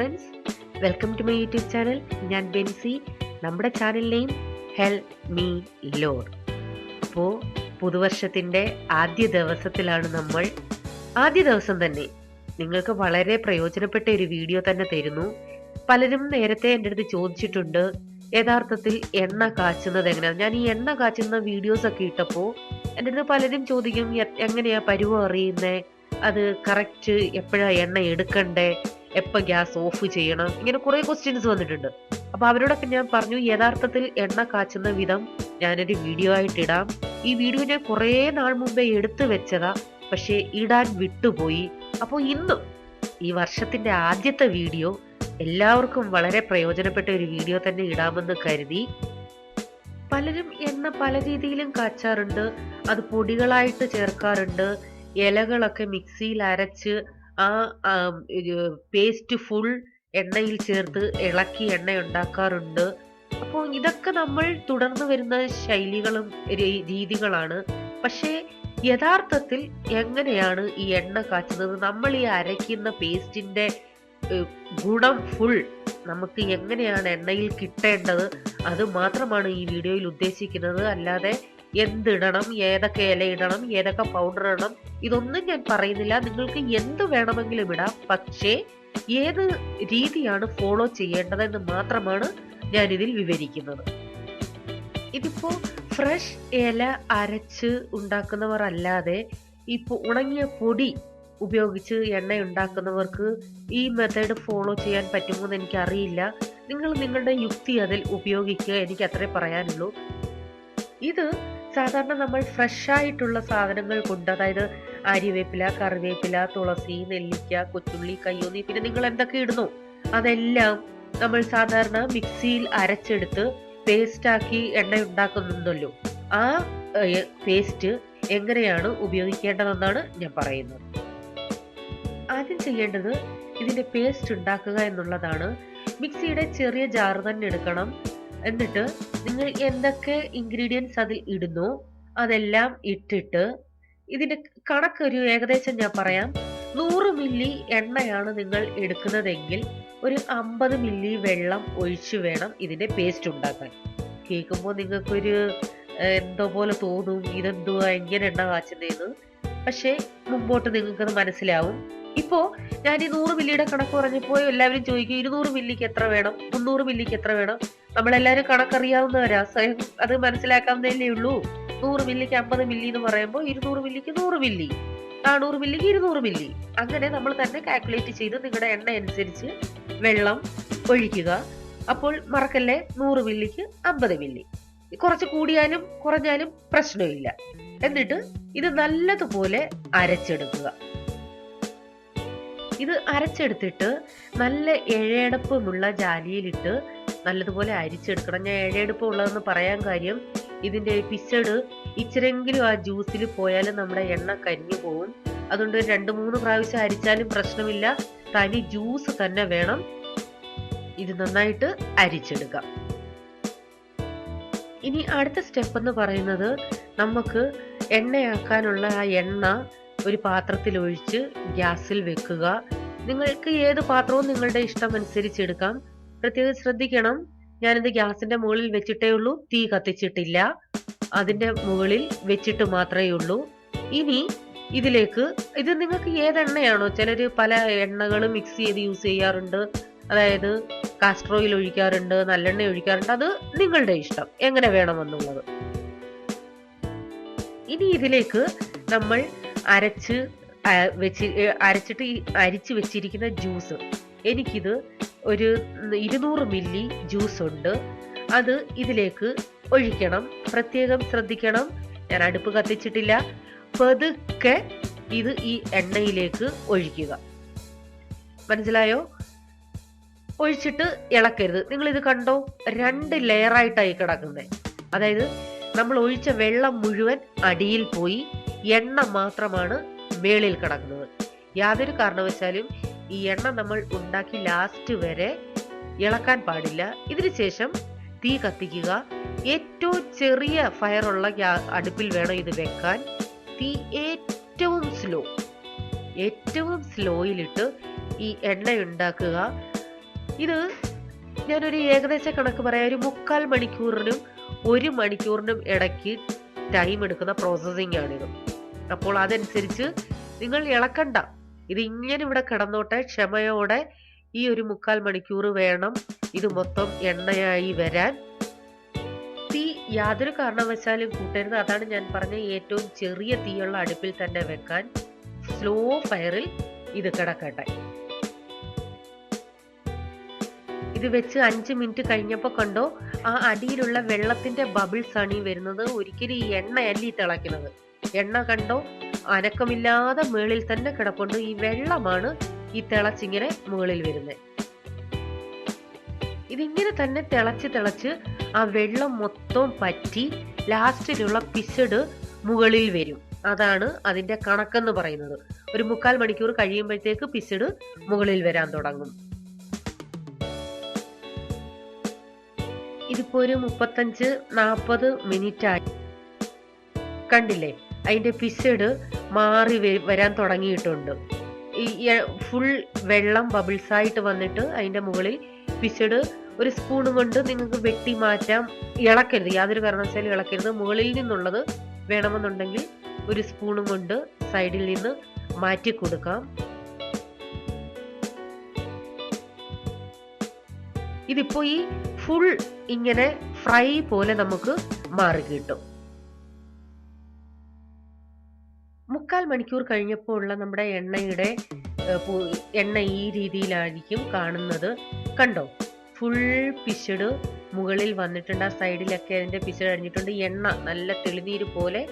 Friends welcome to my YouTube channel ഞാൻ ബെൻസി. നമ്മുടെ ചാനലിലെയും hell me lore അപ്പോൾ പുതുവർഷത്തിന്റെ ആദ്യ ദിവസത്തിലാണ് നമ്മൾ ആദ്യ ദിവസം തന്നെ നിങ്ങൾക്ക് വളരെ പ്രയോജനപ്പെട്ട ഒരു വീഡിയോ തന്നെ തരുന്നു. പലരും നേരത്തെ എന്റെ അടുത്ത് ചോദിച്ചിട്ടുണ്ട് യഥാർത്ഥത്തിൽ എണ്ണ കാച്ചുന്നത് എങ്ങനെയാണ് ഞാൻ ഈ എണ്ണ കാച്ചുന്ന വീഡിയോസ് ഒക്കെ ഇട്ടപ്പോൾ എന്റെ അടുത്ത് പലരും ചോദിക്കും "എ- എങ്ങനെയാ പരുവം അറിയുന്നത് അത് കറക്റ്റ് എപ്പോഴാണ് എണ്ണ എടുക്കണ്ടേ? എപ്പോ ഗ്യാസ് ഓഫ് ചെയ്യണം? ഇങ്ങനെ കുറേ ക്വസ്റ്റ്യൻസ് വന്നിട്ടുണ്ട്. അപ്പോൾ അവരോടൊക്കെ ഞാൻ പറഞ്ഞു യഥാർത്ഥത്തിൽ എണ്ണ കാച്ചുന്ന വിധം ഞാനൊരു വീഡിയോ ആയിട്ട് ഇടാം. ഈ വീഡിയോ ഞാൻ കുറേ നാൾ മുമ്പേ എടുത്തു വെച്ചതാ പക്ഷേ ഇടാൻ വിട്ടുപോയി. അപ്പോൾ ഇന്നും ഈ വർഷത്തിന്റെ ആദ്യത്തെ വീഡിയോ എല്ലാവർക്കും വളരെ പ്രയോജനപ്പെട്ട ഒരു വീഡിയോ തന്നെ ഇടാമെന്ന് കരുതി. പലരും എണ്ണ പല രീതിയിലും കാച്ചാറുണ്ട്. അത് പൊടികളായിട്ട് ചേർക്കാറുണ്ട്. ഇലകളൊക്കെ മിക്സിയിൽ അരച്ച് ആ പേസ്റ്റ് ഫുൾ എണ്ണയിൽ ചേർത്ത് ഇളക്കി എണ്ണ ഉണ്ടാക്കാറുണ്ട്. അപ്പോൾ ഇതൊക്കെ നമ്മൾ തുടർന്ന് വരുന്ന ശൈലികളും രീതികളാണ്. പക്ഷേ യഥാർത്ഥത്തിൽ എങ്ങനെയാണ് ഈ എണ്ണ കാച്ചുന്നത്? നമ്മൾ ഈ അരയ്ക്കുന്ന പേസ്റ്റിന്റെ ഗുണം ഫുൾ നമുക്ക് എങ്ങനെയാണ് എണ്ണയിൽ കിട്ടേണ്ടത്? അത് മാത്രമാണ് ഈ വീഡിയോയിൽ ഉദ്ദേശിക്കുന്നത്. അല്ലാതെ എന്തിടണം ഏതൊക്കെ ഇല ഇടണം ഏതൊക്കെ പൗഡർ ഇടണം ഇതൊന്നും ഞാൻ പറയുന്നില്ല. നിങ്ങൾക്ക് എന്ത് വേണമെങ്കിലും ഇടാം. പക്ഷേ ഏത് രീതിയാണ് ഫോളോ ചെയ്യേണ്ടതെന്ന് മാത്രമാണ് ഞാൻ ഇതിൽ വിവരിക്കുന്നത്. ഇതിപ്പോ ഫ്രഷ് ഇല അരച്ച് ഉണ്ടാക്കുന്നവർ അല്ലാതെ ഇപ്പൊ ഉണങ്ങിയ പൊടി ഉപയോഗിച്ച് എണ്ണ ഉണ്ടാക്കുന്നവർക്ക് ഈ മെത്തേഡ് ഫോളോ ചെയ്യാൻ പറ്റുമോ എന്ന് എനിക്കറിയില്ല. നിങ്ങൾ നിങ്ങളുടെ യുക്തി അതിൽ ഉപയോഗിക്കുക എനിക്ക് അത്രേ പറയാനുള്ളൂ. ഇത് സാധാരണ നമ്മൾ ഫ്രഷ് ആയിട്ടുള്ള സാധനങ്ങൾ കൊണ്ട് അതായത് അരിവേപ്പില കറിവേപ്പില തുളസി നെല്ലിക്ക കൊച്ചുള്ളി കയ്യോന്നി പിന്നെ നിങ്ങൾ എന്തൊക്കെ ഇടുന്നു? അതെല്ലാം നമ്മൾ സാധാരണ മിക്സിയിൽ അരച്ചെടുത്ത് പേസ്റ്റാക്കി എണ്ണ ഉണ്ടാക്കുന്നുണ്ടല്ലോ ആ പേസ്റ്റ് എങ്ങനെയാണ് ഉപയോഗിക്കേണ്ടതെന്നാണ് ഞാൻ പറയുന്നത്. ആദ്യം ചെയ്യേണ്ടത് ഇതിന്റെ പേസ്റ്റ് ഉണ്ടാക്കുക എന്നുള്ളതാണ്. മിക്സിയുടെ ചെറിയ ജാർ തന്നെ എടുക്കണം. എന്നിട്ട് നിങ്ങൾ എന്തൊക്കെ ഇൻഗ്രീഡിയൻസ് അതിൽ ഇടുന്നു അതെല്ലാം ഇട്ടിട്ട് ഇതിന്റെ കണക്കൊരു ഏകദേശം ഞാൻ പറയാം. നൂറ് മില്ലി എണ്ണയാണ് നിങ്ങൾ എടുക്കുന്നതെങ്കിൽ ഒരു അമ്പത് മില്ലി വെള്ളം ഒഴിച്ചു വേണം ഇതിന്റെ പേസ്റ്റ് ഉണ്ടാക്കാൻ. കേൾക്കുമ്പോൾ നിങ്ങൾക്കൊരു എന്തോ പോലെ തോന്നും ഇതെന്തുവാ എങ്ങനെ എണ്ണ കാച്ചുന്നതെന്ന് പക്ഷേ മുമ്പോട്ട് നിങ്ങൾക്കത് മനസ്സിലാവും. ഇപ്പോ ഞാൻ ഈ നൂറ് മില്ലിയുടെ കണക്ക് പറഞ്ഞപ്പോൾ എല്ലാവരും ചോദിക്കും ഇരുന്നൂറ് മില്ലിക്ക് എത്ര വേണം? മുന്നൂറ് മില്ലിക്ക് എത്ര വേണം? നമ്മളെല്ലാവരും കണക്കറിയാവുന്നവരാ സ്വയം അത് മനസ്സിലാക്കാവുന്നതല്ലേ ഉള്ളൂ. നൂറ് മില്ലിക്ക് അമ്പത് മില്ലി എന്ന് പറയുമ്പോൾ ഇരുന്നൂറ് മില്ലിക്ക് നൂറ് മില്ലി നാനൂറ് മില്ലിക്ക് ഇരുന്നൂറ് മില്ലി. അങ്ങനെ നമ്മൾ തന്നെ കാൽക്കുലേറ്റ് ചെയ്ത് നിങ്ങളുടെ എണ്ണ അനുസരിച്ച് വെള്ളം ഒഴിക്കുക. അപ്പോൾ മറക്കല്ലേ? നൂറ് മില്ലിക്ക് അമ്പത് മില്ലി. കുറച്ച് കൂടിയാലും കുറഞ്ഞാലും പ്രശ്നമില്ല. എന്നിട്ട് ഇത് നല്ലതുപോലെ അരച്ചെടുക്കുക. ഇത് അരച്ചെടുത്തിട്ട് നല്ല ഇഴയടപ്പമുള്ള ജാലിയിലിട്ട് നല്ലതുപോലെ അരിച്ചെടുക്കണം. ഞാൻ ഇഴയടുപ്പം ഉള്ളതെന്ന് പറയാൻ കാര്യം ഇതിന്റെ പിച്ചട് ഇച്ചിരെങ്കിലും ആ ജ്യൂസിൽ പോയാലും നമ്മുടെ എണ്ണ കരിഞ്ഞു പോകും. അതുകൊണ്ട് രണ്ട് മൂന്ന് പ്രാവശ്യം അരിച്ചാലും പ്രശ്നമില്ല. തനി ജ്യൂസ് തന്നെ വേണം. ഇത് നന്നായിട്ട് അരിച്ചെടുക്കാം. ഇനി അടുത്ത സ്റ്റെപ്പ് എന്ന് പറയുന്നത് നമുക്ക് എണ്ണയാക്കാനുള്ള ആ എണ്ണ ഒരു പാത്രത്തിൽ ഒഴിച്ച് ഗ്യാസിൽ വെക്കുക. നിങ്ങൾക്ക് ഏത് പാത്രവും നിങ്ങളുടെ ഇഷ്ടം അനുസരിച്ച് എടുക്കാം. പ്രത്യേകം ശ്രദ്ധിക്കണം. ഞാനിത് ഗ്യാസിന്റെ മുകളിൽ വെച്ചിട്ടേ ഉള്ളൂ. തീ കത്തിച്ചിട്ടില്ല. അതിന്റെ മുകളിൽ വെച്ചിട്ട് മാത്രമേ ഉള്ളൂ. ഇനി ഇതിലേക്ക് ഇത് നിങ്ങൾക്ക് ഏത് എണ്ണയാണോ ചിലർ പല എണ്ണകൾ മിക്സ് ചെയ്ത് യൂസ് ചെയ്യാറുണ്ട്. അതായത് കാസ്റ്റർ ഓയിൽ ഒഴിക്കാറുണ്ട് നല്ലെണ്ണ ഒഴിക്കാറുണ്ട്. അത് നിങ്ങളുടെ ഇഷ്ടം. എങ്ങനെ വേണമെന്നുള്ളത്. ഇനി ഇതിലേക്ക് നമ്മൾ അരച്ച് വെച്ച് അരച്ചിട്ട് അരിച്ച് വെച്ചിരിക്കുന്ന ജ്യൂസ് എനിക്കിത് ഒരു ഇരുന്നൂറ് മില്ലി ജ്യൂസ് ഉണ്ട് അത് ഇതിലേക്ക് ഒഴിക്കണം. പ്രത്യേകം ശ്രദ്ധിക്കണം. ഞാൻ അടുപ്പ് കത്തിച്ചിട്ടില്ല. പതുക്കെ ഇത് ഈ എണ്ണയിലേക്ക് ഒഴിക്കുക. മനസ്സിലായോ? ഒഴിച്ചിട്ട് ഇളക്കരുത്. നിങ്ങൾ ഇത് കണ്ടോ? രണ്ട് ലെയറായിട്ടായി കിടക്കുന്നത് അതായത് നമ്മൾ ഒഴിച്ച വെള്ളം മുഴുവൻ അടിയിൽ പോയി. എണ്ണ മാത്രമാണ് മേളിൽ കിടക്കുന്നത്. യാതൊരു കാരണവശാലും ഈ എണ്ണ നമ്മൾ ഉണ്ടാക്കി ലാസ്റ്റ് വരെ ഇളക്കാൻ പാടില്ല. ഇതിനുശേഷം തീ കത്തിക്കുക. ഏറ്റവും ചെറിയ ഫയറുള്ള അടുപ്പിൽ വേണം ഇത് വെക്കാൻ. തീ ഏറ്റവും സ്ലോ ഏറ്റവും സ്ലോയിലിട്ട് ഈ എണ്ണ ഉണ്ടാക്കുക. ഇത് ഞാനൊരു ഏകദേശ കണക്ക് പറയാം. ഒരു മുക്കാൽ മണിക്കൂറിനും ഒരു മണിക്കൂറിനും ഇടയ്ക്ക് ടൈം എടുക്കുന്ന പ്രോസസ്സിംഗ് ആണിത്. അപ്പോൾ അതനുസരിച്ച് നിങ്ങൾ ഇളക്കണ്ട. ഇത് ഇങ്ങനെ ഇവിടെ കിടന്നോട്ടെ ക്ഷമയോടെ ഈ ഒരു മുക്കാൽ മണിക്കൂർ വേണം ഇത് മൊത്തം എണ്ണയായി വരാൻ. തീ യാതൊരു കാരണവശാലും കൂട്ടരുത്. അതാണ് ഞാൻ പറഞ്ഞ ഏറ്റവും ചെറിയ തീയുള്ള അടുപ്പിൽ തന്നെ വെക്കാൻ സ്ലോ ഫയറിൽ ഇത് കിടക്കട്ടെ. ഇത് വെച്ച് അഞ്ച് മിനിറ്റ് കഴിഞ്ഞപ്പോൾ കണ്ടോ ആ അടിയിലുള്ള വെള്ളത്തിന്റെ ബബിൾസ് ആണ് ഈ വരുന്നത്. ഒരിക്കലും ഈ എണ്ണയല്ല ഈ തിളയ്ക്കുന്നത്. എണ്ണ കണ്ടോ അനക്കമില്ലാതെ മേളിൽ തന്നെ കിടപ്പുണ്ട്. ഈ വെള്ളമാണ് ഈ തിളച്ചിങ്ങനെ മുകളിൽ വരുന്നത് ഇതിങ്ങനെ തന്നെ തിളച്ച് തിളച്ച് ആ വെള്ളം മൊത്തം പറ്റി ലാസ്റ്റിലുള്ള പിസഡ് മുകളിൽ വരും. അതാണ് അതിന്റെ കണക്കെന്ന് പറയുന്നത്. ഒരു മുക്കാൽ മണിക്കൂർ കഴിയുമ്പോഴത്തേക്ക് പിസഡ് മുകളിൽ വരാൻ തുടങ്ങും. ഇതിപ്പോ ഒരു മുപ്പത്തഞ്ച് നാൽപ്പത് മിനിറ്റ് ആയി കണ്ടില്ലേ? അതിന്റെ പിസഡ് മാറി വരാൻ തുടങ്ങിയിട്ടുണ്ട്. ഈ ഫുൾ വെള്ളം ബബിൾസായിട്ട് വന്നിട്ട് അതിന്റെ മുകളിൽ പിസഡ് ഒരു സ്പൂൺ കൊണ്ട് നിങ്ങൾക്ക് വെട്ടി മാറ്റാം. ഇളക്കരുത്. യാതൊരു കാരണവശാലും ഇളക്കരുത്. മുകളിൽ നിന്നുള്ളത് വേണമെന്നുണ്ടെങ്കിൽ ഒരു സ്പൂണും കൊണ്ട് സൈഡിൽ നിന്ന് മാറ്റി കൊടുക്കാം. ഇതിപ്പോ ഈ ഫുൾ ഇങ്ങനെ ഫ്രൈ പോലെ നമുക്ക് മാറി കിട്ടും. മുക്കാൽ മണിക്കൂർ കഴിഞ്ഞപ്പോൾ ഉള്ള നമ്മുടെ എണ്ണയുടെ എണ്ണ ഈ രീതിയിലായിരിക്കും കാണുന്നത്. കണ്ടോ? ഫുൾ പിശട് മുകളിൽ വന്നിട്ടുണ്ട്. ആ സൈഡിലൊക്കെ അതിന്റെ പിശട് അടിഞ്ഞിട്ടുണ്ട്. എണ്ണ നല്ല തെളിനീര് പോലെ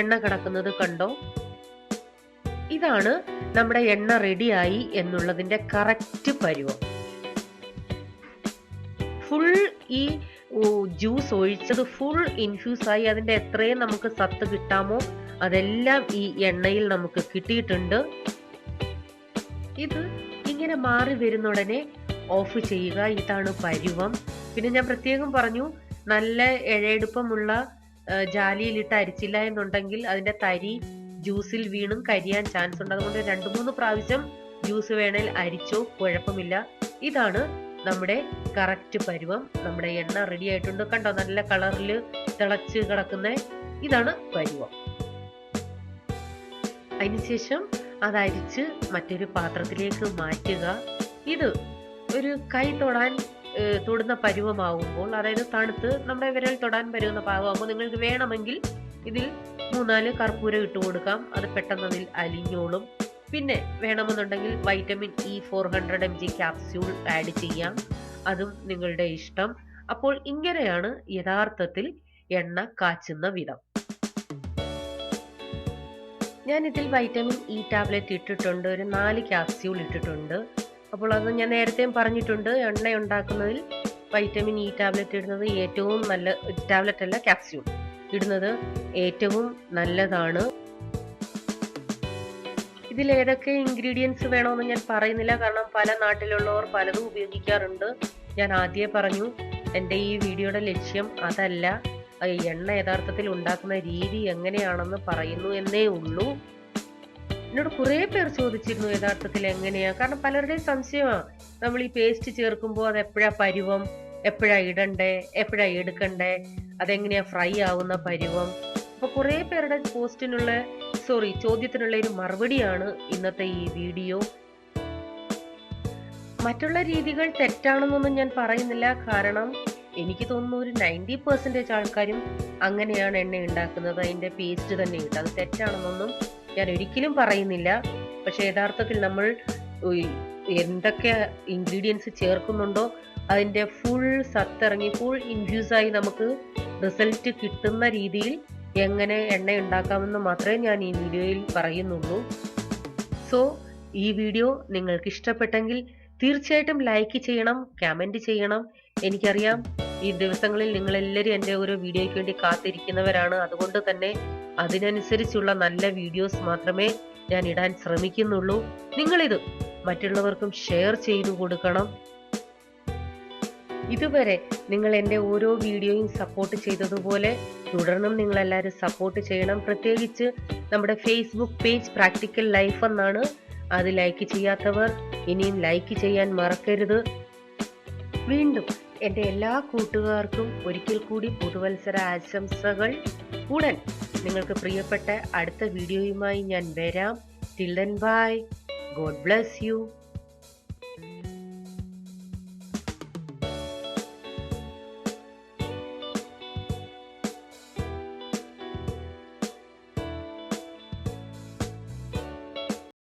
എണ്ണ കിടക്കുന്നത് കണ്ടോ? ഇതാണ് നമ്മുടെ എണ്ണ റെഡിയായി എന്നുള്ളതിന്റെ കറക്റ്റ് പരുവം. ഫുൾ ഈ ജ്യൂസ് ഒഴിച്ചത് ഫുൾ ഇൻഫ്യൂസായി. അതിന്റെ എത്രയും നമുക്ക് സത്ത് കിട്ടാമോ? അതെല്ലാം ഈ എണ്ണയിൽ നമുക്ക് കിട്ടിയിട്ടുണ്ട്. ഇത് ഇങ്ങനെ മാറി വരുന്ന ഉടനെ ഓഫ് ചെയ്യുക. ഇതാണ് പരുവം. പിന്നെ ഞാൻ പ്രത്യേകം പറഞ്ഞു നല്ല ഇഴയെടുപ്പമുള്ള ജാലിയിലിട്ട് അരിച്ചില്ല എന്നുണ്ടെങ്കിൽ അതിന്റെ തരി ജ്യൂസിൽ വീണും കരിയാൻ ചാൻസ് ഉണ്ട്. അതുകൊണ്ട് രണ്ട് മൂന്ന് പ്രാവശ്യം ജ്യൂസ് വേണേൽ അരിച്ചോ കുഴപ്പമില്ല. ഇതാണ് നമ്മുടെ കറക്റ്റ് പരുവം. നമ്മുടെ എണ്ണ റെഡി ആയിട്ടുണ്ട്. കണ്ടോ? നല്ല കളറിൽ തിളച്ച് കിടക്കുന്ന ഇതാണ് പരുവം. അതിനുശേഷം അതരിച്ച് മറ്റൊരു പാത്രത്തിലേക്ക് മാറ്റുക. ഇത് ഒരു കൈ തൊടാൻ തൊടുന്ന പരുവമാകുമ്പോൾ അതായത് തണുത്ത് നമ്മുടെ വിരൽ തൊടാൻ പരുവുന്ന പാകമാകുമ്പോൾ നിങ്ങൾക്ക് വേണമെങ്കിൽ ഇതിൽ മൂന്നാൽ കർപ്പൂരം ഇട്ട് കൊടുക്കാം. അത് പെട്ടെന്ന് അതിൽ അലിഞ്ഞോളും. പിന്നെ വേണമെന്നുണ്ടെങ്കിൽ vitamin E four hundred M G capsule add ചെയ്യാം. അതും നിങ്ങളുടെ ഇഷ്ടം. അപ്പോൾ ഇങ്ങനെയാണ് യഥാർത്ഥത്തിൽ എണ്ണ കാച്ചുന്ന വിധം. ഞാൻ ഇതിൽ വൈറ്റമിൻ ഇ ടാബ്ലറ്റ് ഇട്ടിട്ടുണ്ട് ഒരു നാല് ക്യാപ്സ്യൂൾ ഇട്ടിട്ടുണ്ട്. അപ്പോൾ അത് ഞാൻ നേരത്തെയും പറഞ്ഞിട്ടുണ്ട് എണ്ണ ഉണ്ടാക്കുന്നതിൽ വൈറ്റമിൻ ഇ ടാബ്ലറ്റ് ഇടുന്നത് ഏറ്റവും നല്ല ടാബ്ലറ്റ് അല്ല ക്യാപ്സ്യൂൾ ഇടുന്നത് ഏറ്റവും നല്ലതാണ്. ഇതിൽ ഏതൊക്കെ ഇൻഗ്രീഡിയൻസ് വേണമെന്ന് ഞാൻ പറയുന്നില്ല കാരണം പല നാട്ടിലുള്ളവർ പലതും ഉപയോഗിക്കാറുണ്ട്. ഞാൻ ആദ്യമേ പറഞ്ഞു എന്റെ ഈ വീഡിയോയുടെ ലക്ഷ്യം അതല്ല. എണ്ണ യഥാർത്ഥത്തിൽ ഉണ്ടാക്കുന്ന രീതി എങ്ങനെയാണെന്ന് പറയുന്നു എന്നേ ഉള്ളൂ. എന്നോട് കുറേ പേർ ചോദിച്ചിരുന്നു യഥാർത്ഥത്തിൽ എങ്ങനെയാ? കാരണം പലരുടെയും സംശയമാണ് നമ്മൾ ഈ പേസ്റ്റ് ചേർക്കുമ്പോൾ അത് എപ്പോഴാ പരുവം? എപ്പോഴാ ഇടണ്ടേ? എപ്പോഴാ എടുക്കണ്ടേ? അതെങ്ങനെയാ ഫ്രൈ ആവുന്ന പരുവം? അപ്പൊ കുറെ പേരുടെ പോസ്റ്റിനുള്ള സോറി ചോദ്യത്തിനുള്ള ഒരു മറുപടിയാണ് ഇന്നത്തെ ഈ വീഡിയോ. മറ്റുള്ള രീതികൾ തെറ്റാണെന്നൊന്നും ഞാൻ പറയുന്നില്ല. കാരണം എനിക്ക് തോന്നുന്നു ഒരു നയന്റി പെർസെന്റേജ് ആൾക്കാരും അങ്ങനെയാണ് എണ്ണ ഉണ്ടാക്കുന്നത്. അതിന്റെ പേസ്റ്റ് തന്നെ ഇട്ട്. അത് തെറ്റാണെന്നൊന്നും ഞാൻ ഒരിക്കലും പറയുന്നില്ല. പക്ഷെ യഥാർത്ഥത്തിൽ നമ്മൾ എന്തൊക്കെ ഇൻഗ്രീഡിയൻസ് ചേർക്കുന്നുണ്ടോ അതിന്റെ ഫുൾ സത്തിറങ്ങി ഫുൾ ഇൻഫ്യൂസായി നമുക്ക് റിസൾട്ട് കിട്ടുന്ന രീതിയിൽ എങ്ങനെ എണ്ണ ഉണ്ടാക്കാമെന്ന് മാത്രമേ ഞാൻ ഈ വീഡിയോയിൽ പറയുന്നുള്ളൂ. സോ ഈ വീഡിയോ നിങ്ങൾക്ക് ഇഷ്ടപ്പെട്ടെങ്കിൽ തീർച്ചയായിട്ടും ലൈക്ക് ചെയ്യണം കമന്റ് ചെയ്യണം. എനിക്കറിയാം ഈ ദിവസങ്ങളിൽ നിങ്ങൾ എല്ലാവരും എന്റെ ഓരോ വീഡിയോയ്ക്ക് വേണ്ടി കാത്തിരിക്കുന്നവരാണ്. അതുകൊണ്ട് തന്നെ അതിനനുസരിച്ചുള്ള നല്ല വീഡിയോസ് മാത്രമേ ഞാൻ ഇടാൻ ശ്രമിക്കുന്നുള്ളൂ. നിങ്ങളിത് മറ്റുള്ളവർക്കും ഷെയർ ചെയ്തു കൊടുക്കണം. ഇതുവരെ നിങ്ങൾ എന്റെ ഓരോ വീഡിയോയും സപ്പോർട്ട് ചെയ്തതുപോലെ തുടർന്നും നിങ്ങളെല്ലാവരും സപ്പോർട്ട് ചെയ്യണം. പ്രത്യേകിച്ച് നമ്മുടെ ഫേസ്ബുക്ക് പേജ് പ്രാക്ടിക്കൽ ലൈഫ് എന്നാണ് അത് ലൈക്ക് ചെയ്യാത്തവർ ഇനിയും ലൈക്ക് ചെയ്യാൻ മറക്കരുത്. വീണ്ടും എന്റെ എല്ലാ കൂട്ടുകാർക്കും ഒരിക്കൽ കൂടി പുതുവത്സര ആശംസകൾ. ഉടൻ നിങ്ങൾക്ക് പ്രിയപ്പെട്ട അടുത്ത വീഡിയോയുമായി ഞാൻ വരാം. Till then bye God bless you